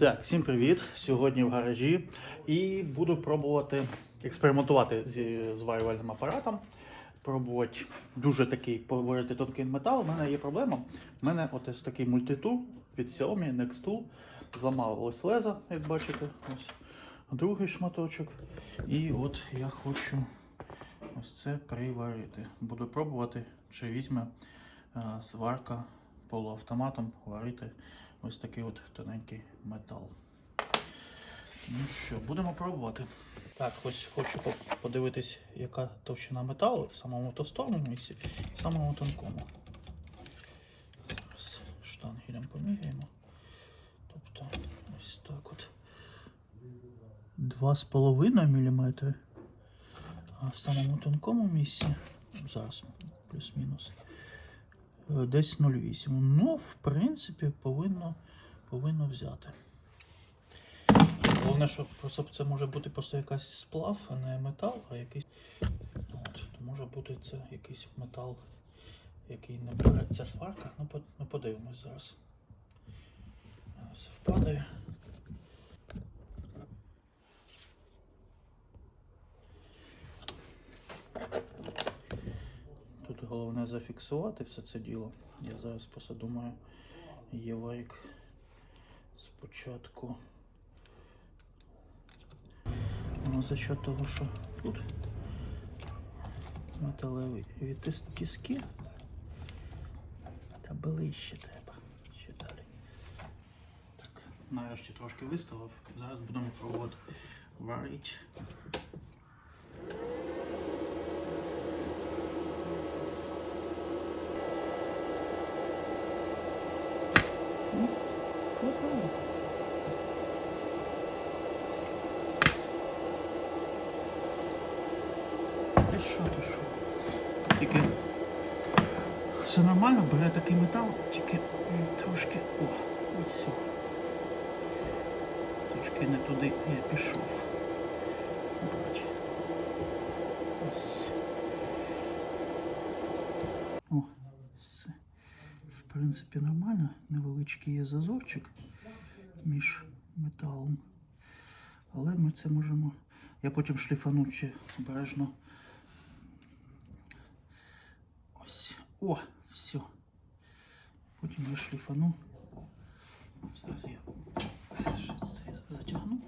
Так, всім привіт! Сьогодні в гаражі і буду пробувати експериментувати зі зварювальним апаратом. Пробувати дуже такий поварити тонкий метал. У мене є проблема. У мене ось такий мультитур від Xiaomi Nextool. Зламав ось леза, як бачите. Ось другий шматочок. І от я хочу ось це приварити. Буду пробувати, чи візьме е, сварка полуавтоматом варити ось такий от тоненький метал. Ну що, будемо пробувати. Так, ось хочу подивитись, яка товщина металу в самому товстому місці, в самому тонкому. Зараз штангелем поміряємо. Тобто ось так от. 2,5 мм. А в самому тонкому місці, зараз плюс-мінус, десь 0,8. Ну, в принципі, повинно, повинно взяти. Головне, що просто це може бути просто якась сплав, а не метал, а якийсь. От, то може бути це якийсь метал, який не бере. Ця сварка. Ну, ну подивимось зараз. Все Тут головне зафіксувати все це діло. Я зараз просто думаю, Єварік спочатку. Ну, за счет того, що тут металеві відтис- тиски, та ближче треба. Ще далі. Так, нарешті трошки виставив. Зараз будемо пробувати варити. Ти що, ти що? Тільки все нормально, бере такий метал, тільки трошки. О, ось. Трошки не туди я пішов. Ось. О, все. В принципі, нормально. Невеличкий є зазорчик між металом. Але ми це можемо. Я потім шліфану ще обережно. Ось. О, все. Потім я шліфану. Зараз я ще це затягну.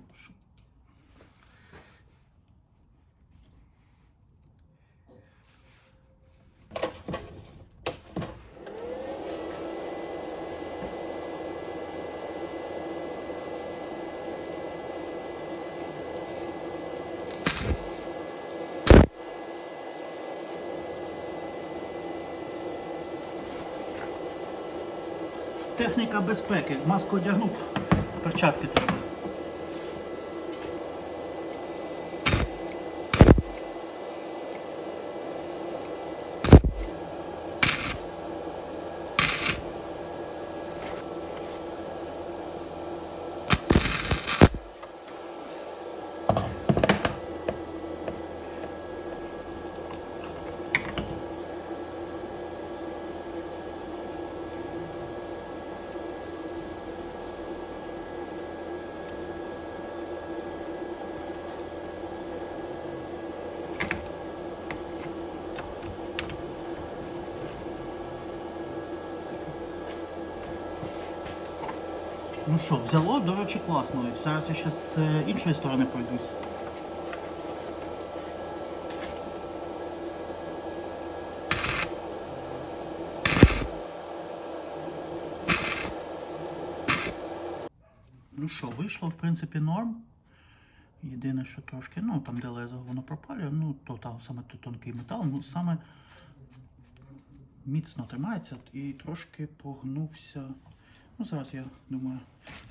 Техніка безпеки. Маску одягнув, перчатки треба. Ну що, взяло, до речі, класно. Зараз я ще з е, іншої сторони пройдусь. Ну що, вийшло, в принципі, норм. Єдине, що трошки, ну там де лезо воно пропалює, ну то там саме тут тонкий метал, ну саме міцно тримається і трошки погнувся. Ну, зараз я думаю,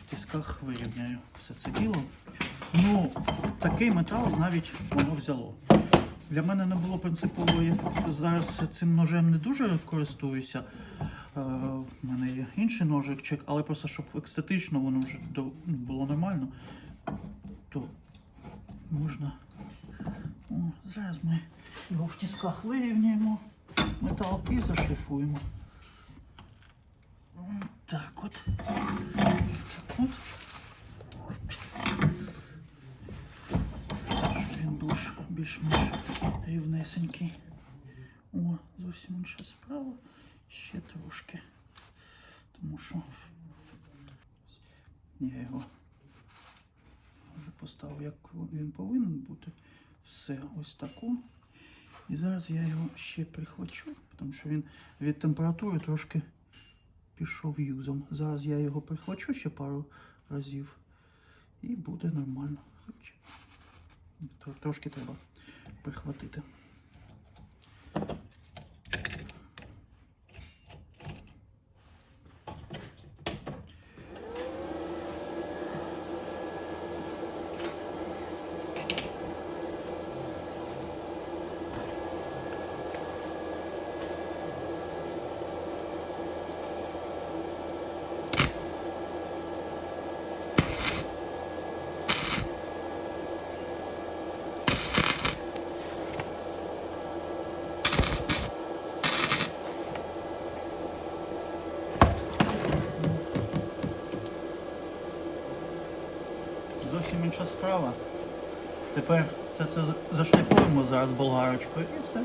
в тисках вирівняю все це діло. Ну, такий метал навіть воно взяло. Для мене не було принципово, я зараз цим ножем не дуже користуюся. Е, У мене є інший ножичок, але просто щоб естетично воно вже ну, було нормально, то можна. О, зараз ми його в тисках вирівняємо, метал і зашліфуємо. Він душ більш-менш рівнесенький. О, зовсім інша справа. Ще трошки. Тому що я його вже поставив, як він повинен бути. Все ось тако. І зараз я його ще прихвачу, тому що він від температури трошки пішов юзом. Зараз я його прихвачу ще пару разів і буде нормально. Трошки треба прихватити. Інша справа. Тепер все це зашліфуємо зараз болгарочкою і все.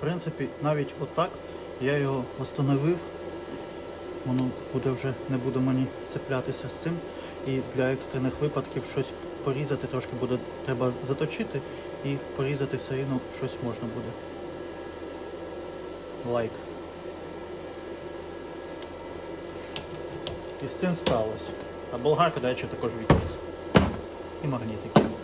В принципі, навіть отак я його встановив. Воно буде вже не буде мені цеплятися з цим. І для екстрених випадків щось порізати трошки буде треба заточити і порізати все рівно щось можна буде. Лайк. І з цим справилось. А болгарка, до речі, також відніс. І магнітики.